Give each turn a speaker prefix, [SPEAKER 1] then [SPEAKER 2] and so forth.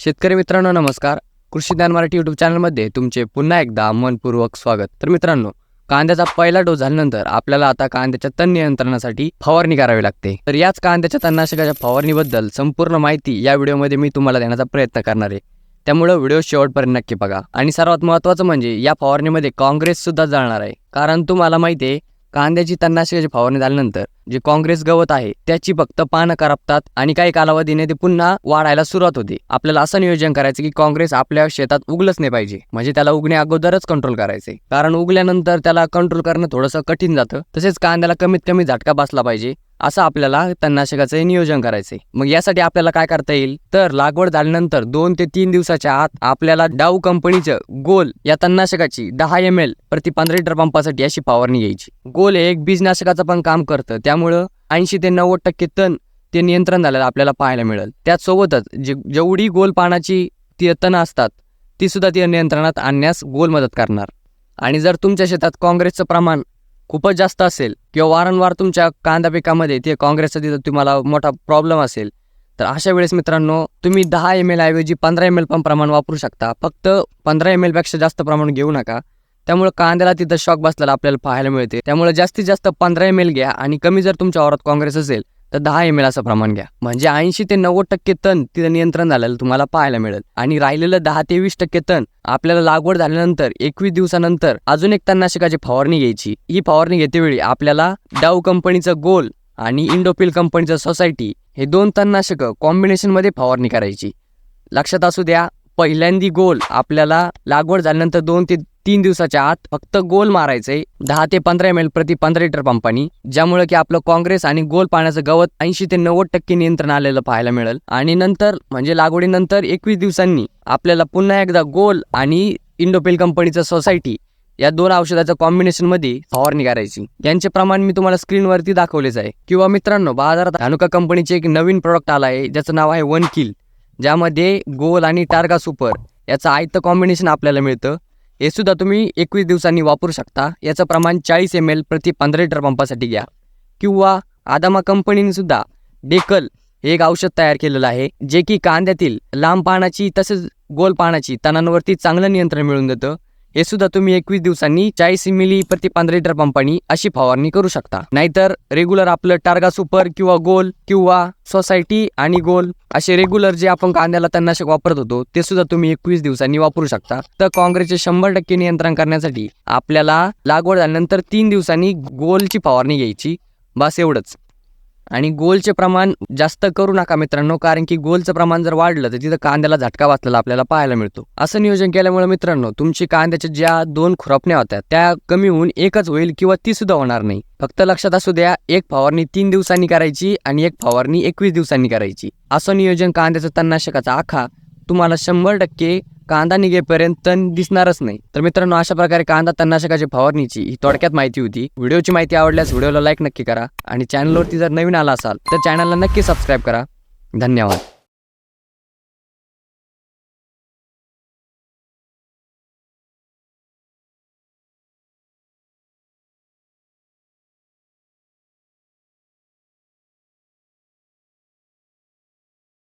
[SPEAKER 1] शेतकरी मित्रांनो नमस्कार. कृषी ज्ञान मराठी यूट्यूब चॅनलमध्ये तुमचे पुन्हा एकदा मनपूर्वक स्वागत. तर मित्रांनो कांद्याचा पहिला डोस झाल्यानंतर आपल्याला आता कांद्याच्या तण नियंत्रणासाठी फवारणी करावी लागते. तर याच कांद्याच्या तणनाशकाच्या फवारणीबद्दल संपूर्ण माहिती या व्हिडिओमध्ये मी तुम्हाला देण्याचा प्रयत्न करणार आहे. त्यामुळे व्हिडिओ शेवटपर्यंत नक्की बघा. आणि सर्वात महत्त्वाचं म्हणजे या फवारणीमध्ये काँग्रेस सुद्धा जाणार आहे. कारण तुम्हाला माहिती आहे कांद्याची तणनाशकाची फवारणी झाल्यानंतर जे काँग्रेस गवत आहे त्याची फक्त पानं करपतात आणि काही कालावधीने ते पुन्हा वाढायला सुरुवात होते. आपल्याला असं नियोजन करायचं की काँग्रेस आपल्या शेतात उगलच नाही पाहिजे. म्हणजे त्याला उगण्या अगोदरच कंट्रोल करायचे कारण उगल्यानंतर त्याला कंट्रोल करणं थोडंसं कठीण जातं. तसेच कांद्याला कमीत कमी झटका बसला पाहिजे. असं आपल्याला तणनाशकाचं नियोजन करायचंय. मग यासाठी आपल्याला काय करता येईल? तर लागवड झाल्यानंतर दोन ते तीन दिवसाच्या आत आपल्याला डाऊ कंपनीचं गोल या तणनाशकाची दहा एम एल प्रति पंधरा लिटर पंपासाठी अशी फवारणी घ्यायची. गोल हे एक बीजनाशकाचं पण काम करतं. त्यामुळं ऐंशी ते नव्वद टक्के तण ते नियंत्रण झालेलं आपल्याला पाहायला मिळेल. त्याचसोबतच जे जेवढी गोल पानाची ती तणं असतात ती सुद्धा ती नियंत्रणात आणण्यास गोल मदत करणार. आणि जर तुमच्या शेतात काँग्रेसचं प्रमाण खूपच जास्त असेल किंवा वारंवार तुमच्या कांदा पिकामध्ये ते काँग्रेसचा तिथं तुम्हाला मोठा प्रॉब्लेम असेल तर अशा वेळेस मित्रांनो तुम्ही दहा एम एल ऐवजी पंधरा एम एल पण प्रमाण वापरू शकता. फक्त पंधरा एम एलपेक्षा जास्त प्रमाण घेऊ नका. त्यामुळे कांद्याला तिथं शॉक बसलेला आपल्याला पाहायला मिळते. त्यामुळे जास्तीत जास्त पंधरा एम एल घ्या आणि कमी जर तुमच्या वावरात काँग्रेस असेल तर दहा एम एल असं प्रमाण घ्या. म्हणजे ऐंशी ते नव्वद टक्के तण तिथं नियंत्रण झालेलं तुम्हाला पाहायला मिळेल. आणि राहिलेलं दहा ते वीस टक्के तण आपल्याला लागवड झाल्यानंतर एकवीस दिवसानंतर अजून एक तणनाशकाची फवारणी घ्यायची. ही फवारणी घेतेवेळी आपल्याला डाऊ कंपनीचं गोल आणि इंडोपिल कंपनीचं सोसायटी हे दोन तणनाशक कॉम्बिनेशनमध्ये फवारणी करायची. लक्षात असू द्या पहिल्यांदी गोल आपल्याला लागवड झाल्यानंतर दोन ते तीन दिवसाच्या आत फक्त गोल मारायचंय दहा ते पंधरा एम एल प्रति पंधरा लिटर पंपानी ज्यामुळे की आपलं काँग्रेस आणि गोल पाण्याचं गवत ऐंशी ते नव्वद टक्के नियंत्रण आलेलं पाहायला मिळेल. आणि नंतर म्हणजे लागवडीनंतर एकवीस दिवसांनी आपल्याला पुन्हा एकदा गोल आणि इंडोपेल कंपनीचं सोसायटी या दोन औषधाच्या कॉम्बिनेशनमध्ये फवारणी करायची यांचे प्रमाण मी तुम्हाला स्क्रीनवरती दाखवलेच आहे. किंवा मित्रांनो बाजारात धानुका कंपनीचे एक नवीन प्रोडक्ट आला आहे ज्याचं नाव आहे वन किल ज्यामध्ये गोल आणि टार्गा सुपर याचं आयतं कॉम्बिनेशन आपल्याला मिळतं. हे सुद्धा तुम्ही एकवीस दिवसांनी वापरू शकता. याचं प्रमाण चाळीस एम एल प्रति पंधरा लिटर पंपासाठी घ्या. किंवा आदामा कंपनीने सुद्धा डेकल हे एक औषध तयार केलेलं आहे जे की कांद्यातील लांब पानाची तसेच गोल पानाची तणांवरती चांगलं नियंत्रण मिळून देतं. हे सुद्धा तुम्ही एकवीस दिवसांनी चाळीस मिली प्रति पंधरा लिटर पंपानी अशी फवारणी करू शकता. नाहीतर रेग्युलर आपलं टार्गा सुपर किंवा गोल किंवा सोसायटी आणि गोल असे रेग्युलर जे आपण कांद्याला तणनाशक वापरत होतो ते सुद्धा तुम्ही एकवीस दिवसांनी वापरू शकता. तर काँग्रेसचे शंभर टक्के नियंत्रण करण्यासाठी आपल्याला लागवड झाल्यानंतर तीन दिवसांनी गोलची फवारणी घ्यायची. बस एवढंच. आणि गोलचे प्रमाण जास्त करू नका मित्रांनो कारण की गोलचं प्रमाण जर वाढलं तर तिथं कांद्याला झटका बसलेला आपल्याला पाहायला मिळतो. असं नियोजन केल्यामुळे मित्रांनो तुमची कांद्याच्या ज्या दोन खुरपण्या होत्या त्या कमी होऊन एकच होईल किंवा ती सुद्धा होणार नाही. फक्त लक्षात असू द्या एक फवारणी तीन दिवसांनी करायची आणि एक फवारणी एकवीस दिवसांनी करायची. असं नियोजन कांद्याचं तणनाशकाचा आखा तुम्हाला शंभर टक्के कांदा निघेपर्यंत तण दिसणारच नाही. तर मित्रांनो अशा प्रकारे कांदा तणनाशकाची फवारणीची ही थोडक्यात माहिती होती. व्हिडिओची माहिती आवडल्यास व्हिडिओला लाईक नक्की करा आणि चॅनलवरती जर नवीन आला असाल तर चॅनलला नक्की सबस्क्राईब करा. धन्यवाद.